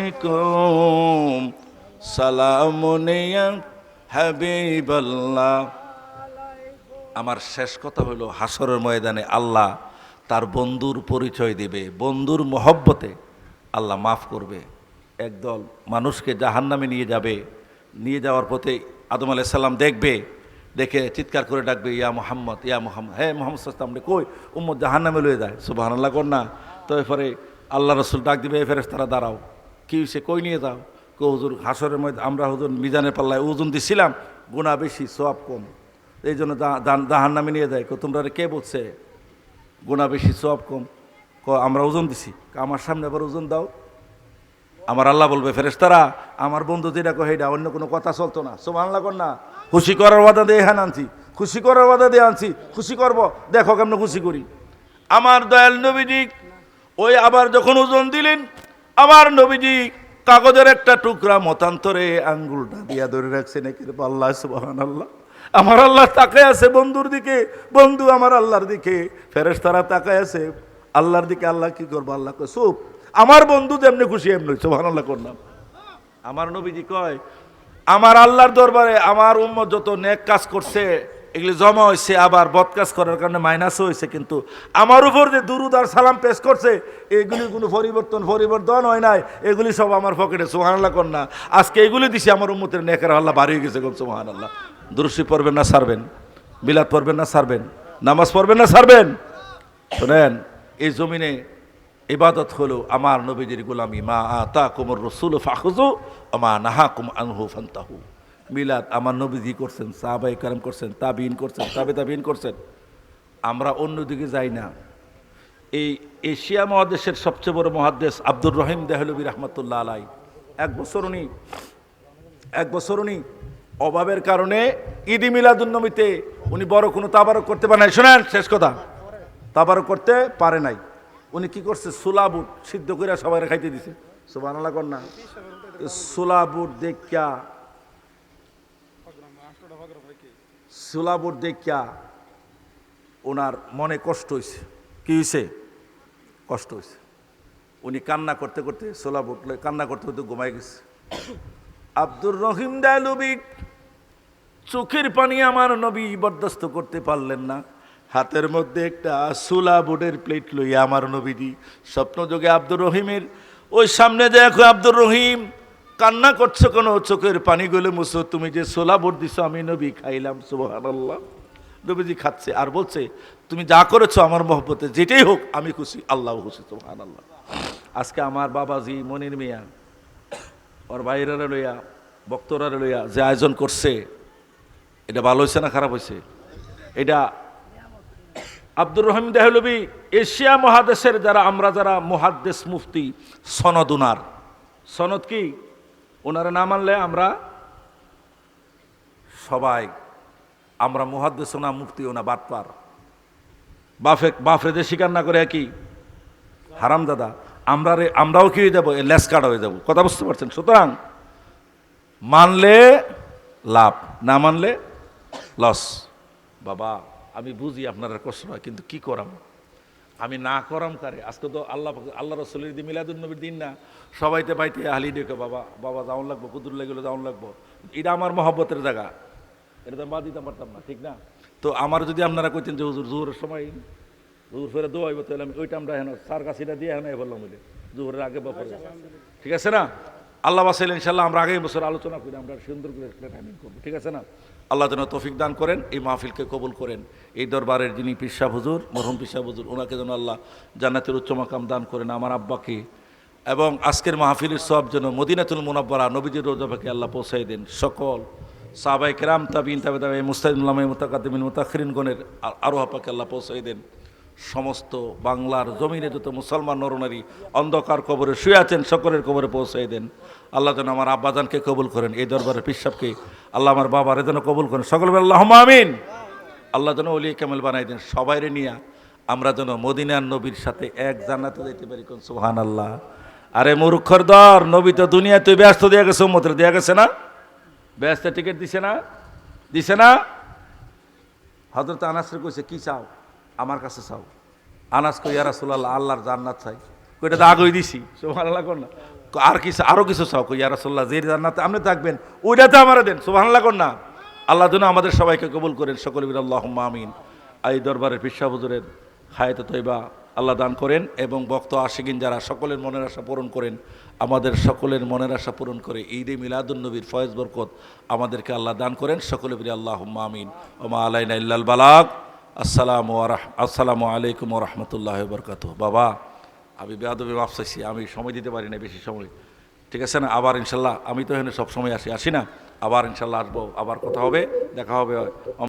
আলাইকুম। সালামুনিয়া হাবিবাল্লাহ। আমার শেষ কথা হলো হাসরের ময়দানে আল্লাহ তার বন্ধুর পরিচয় দেবে। বন্ধুর মহব্বতে আল্লাহ মাফ করবে। একদল মানুষকে জাহান নামে নিয়ে যাবে। নিয়ে যাওয়ার পথে আদম আলাইসাল্লাম দেখবে, দেখে চিৎকার করে ডাকবে, ইয়া মোহাম্মদ ইয়া মোহাম্মদ। হ্যাঁ মোহাম্মদ সাল্লাম কই? উম্মদ জাহান নামে লয়ে যায়। সুবাহ আল্লাহ কন্যা তো এরপরে আল্লাহ রসুল ডাক দিবে ফেরেস তারা দাঁড়াও। কি সে কই নিয়ে যাও? কো হুজুর হাসরের মধ্যে আমরা হুজুর মিজানের পাল্লায় ওজন দিছিলাম গুণা বেশি সব কম। এই জন্য জাহান নামে নিয়ে যায়। কো তোমরা কে বলছে? গুণা বেশি সব কম। ক আমরা ওজন দিছি। আমার সামনে আবার ওজন দাও। আমার আল্লাহ বলবে ফেরেস্তারা আমার বন্ধু যেটা কহে এটা অন্য কোনো কথা চলতো না। সব আল্লাহ কর না। খুশি করার বাধা দিয়ে এখানে আনছি। খুশি করার বাধা দিয়ে আনছি। খুশি করব। দেখো কেমন খুশি করি। আমার দয়াল নবীজি ওই আবার যখন ওজন দিলেন আমার নবীজি কাগজের একটা টুকরা মতান্তরে আঙ্গুলটা দিয়া ধরে রাখছে নাকি আল্লাহ সুবাহান আল্লাহ আমার আল্লাহ তাকায় আছে বন্ধুর দিকে, বন্ধু আমার আল্লাহর দিকে, ফেরেশতারা তাকায় আছে, আল্লাহর দিকে আল্লাহ কি করব? আল্লাহ কয় চুপ আমার বন্ধু যেমনি খুশি এমনি সুবাহান আল্লাহ করলাম। আমার নবীজি কয়, আমার আল্লাহর দরবারে আমার উম্মত যত নেক কাজ করছে এগুলি জমা হয়েছে, আবার বদ কাজ করার কারণে মাইনাসও হয়েছে, কিন্তু আমার উপর যে দুরুদ আর সালাম পেশ করছে, এগুলি কোনো পরিবর্তন পরিবর্তন হয় নাই। এগুলি সব আমার পকেটে সোহান আল্লাহ কর না। আজকে এগুলি দিছি আমার উম্মতের নেকের আল্লাহ বাড়ি গেছে গো সোহান আল্লাহ দুরুসি পড়বেন না সারবেন বিলাত পড়বেন না সারবেন নামাজ পড়বেন না সারবেন শোনেন, এই জমিনে ইবাদত হলো আমার নবীজির গোলামি, মা আতা কুমর রসুল ফাহুজু আমা নাহা কুম আনহু ফান্তাহু। মিলাদ আমার নবীজি করছেন সাহাবাই কারাম করছেন তাবিন করছেন, তাবে তাবিন করছেন। আমরা অন্যদিকে যাই না। এই এশিয়া মহাদেশের সবচেয়ে বড় মহাদেশ আব্দুর রহিম দেহলবী রহমতুল্লাহ আলাই এক বছর উনি, এক বছর উনি অভাবের কারণে ঈদি মিলাদুন্নবীতে উনি বড় কোনো তাবারক করতে পারে নাই। শোনেন, শেষ কথা। তাবারক করতে পারে নাই। উনি কি করছে? সোলা বুট সিদ্ধ করে সবাই খাইতে দিছে। কর না। সোলা বুট দেখা সোলা বুট দেখা ওনার মনে কষ্ট হয়েছে কি হয়েছে কষ্ট হয়েছে উনি কান্না করতে করতে সোলা বুট কান্না করতে করতে ঘুমাই গেছে। আব্দুর রহিম দায়লবি চোখের পানি আমার নবী বরদাস্ত করতে পারলেন না। হাতের মধ্যে একটা সুলা বোর্ডের প্লেট লইয়া আমার নবীজি স্বপ্নযোগে আব্দুর রহিমের ওই সামনে দেখো আব্দুর রহিম কান্না করছ কেন? চোখের পানিগুলো মুছো তুমি যে সোলা বোর্ড দিছো, আমি নবী খাইলাম সুবহান আল্লাহ নবীজি খাচ্ছে আর বলছে, তুমি যা করেছ আমার মহব্বতে, যেটাই হোক, আমি খুশি, আল্লাহ খুশি সুবহান আল্লাহ আজকে আমার বাবাজি, মনির মিয়া, ওর বাইরে লইয়া বক্তরা লইয়া যে আয়োজন করছে, এটা ভালো হয়েছে না খারাপ হয়েছে এটা আব্দুর রহিম দেহলবি, এশিয়া মহাদেশের যারা, আমরা যারা মহাদেশ মুফতি, সনদ উনার। সনদ কি? ওনারা না মানলে আমরা সবাই, আমরা মহাদ্দেশ না মুফতি ওনা বাটপার। বাফে বাফরেদের স্বীকার না করে একই হারাম দাদা, আমরা আমরাও কি হয়ে যাব? লেস কার্ড হয়ে যাব। কথা বুঝতে পারছেন? সুতরাং মানলে লাভ, না মানলে লস। বাবা, আমি বুঝি আপনারা কষ্ট কিন্তু কি করাম? আমি না করাম কারে আজকে তো আল্লাহ আল্লাহ রসুলের দিন মিলাদুলনবীর দিন না। সবাইতে পাইতে হালি ডেকে, বাবা বাবা যাওন লাগবো কুদুর লাগল যাওন লাগবো। এটা আমার মহব্বতের জায়গা। এটা তো বাদ দিতে পারতাম না, ঠিক না? তো আমার যদি আপনারা কইতেন যে, হুজুর, জোহরের সময় জোহর ফেরে দোয়াইব তাহলে আমি ওইটা আমরা হেন সার কাছিটা দিয়ে হেন বললাম বলে জোহরের আগে বাপরে ঠিক আছে না? আল্লাহ বাসাইল ইনশাল্লাহ আমরা আগামী বছর আলোচনা করি, আমরা সুন্দর করে একটা টাইমিং করব, ঠিক আছে না? আল্লাহ যেন তৌফিক দান করেন, এই মাহফিলকে কবুল করেন। এই দরবারের যিনি পিসা হুজুর, মরহম পিসা হুজুর ওনাকে যেন আল্লাহ জান্নাতের উচ্চ মাকাম দান করেন আমার আব্বাকে। এবং আজকের মাহফিলের সব যেন মদিনাতুল মুনাব্বারা, নবীজির রোজাবাকে আল্লাহ পৌঁছাই দেন। সকল সাহাবাই কেরাম, তাবিন তাবে তাবে মুস্তাদিমুল্লামে মুতাকাদ্দিমিন, মুতাখরিনগণের আরও হাপাকে আল্লাহ পৌঁছাই দেন। সমস্ত বাংলার জমিনে যত মুসলমান নরনারী অন্ধকার কবরে শুয়ে আছেন, সকলের কবরে পৌঁছাই দেন। আল্লাহ যেন আমার আব্বাজানকে কবুল করেন, এই দরবারের পিসাবকে আল্লাহ আমার বাবারে যেন কবুল করেন। সকল আল্লাহ আমিন। আল্লাহ যেন অলি কামেল বানাই দেন, সবাইরে নিয়ে আমরা যেন মদিনার নবীর সাথে এক জান্নাতে যেতে পারি। কোন সুহান আল্লাহ আরে মূর্খর দর, নবী তো দুনিয়ায় তুই ব্যস্ত দেওয়া গেছে, উম্মতের দেওয়া গেছে না? ব্যস্ত টিকিট দিছে না? দিছে না? হজরত আনাসরে কইছে, কি চাও? আমার কাছে চাও। আনাস কই ইয়া রাসূলুল্লাহ আল্লাহর জান্নাত চাই। কইটা তো হয়ে দিছি। সুবহানাল্লাহ কর না। আর কিছু আরও কিছু চাও? কই ইয়া রাসূলুল্লাহ যে জান্নাতে আপনি থাকবেন ওইটাতে আমারে দেন। সুবহানাল্লাহ কর না। আল্লাহ যেন আমাদের সবাইকে কবুল করেন। সকলে বির আল্লাহুম্মা আমিন। এই দরবারের পিসা হুজুরের হায়াতে তৈবা আল্লাহ দান করেন এবং ভক্ত আশিকিন যারা সকলের মনের আশা পূরণ করেন আমাদের সকলের মনের আশা পূরণ করে ঈদে মিলাদুন্নবীর ফয়েজ বরকত আমাদেরকে আল্লাহ দান করেন। সকলে বিরি আল্লাহ আমিন। ওমা আলাইনা ইল্লাল বালাগ। আসসালামু আসসালামু আলাইকুম রহমতুল্লাহ বরকাত বাবা, আমি বেয়াদবি মাফ চাইছি, আমি সময় দিতে পারি না বেশি সময়। ঠিক আছে না? আবার ইনশাল্লাহ, আমি তো এখানে সব সময় আসি। আসি না? আবার ইনশাল্লাহ আসব, আবার কথা হবে, দেখা হবে।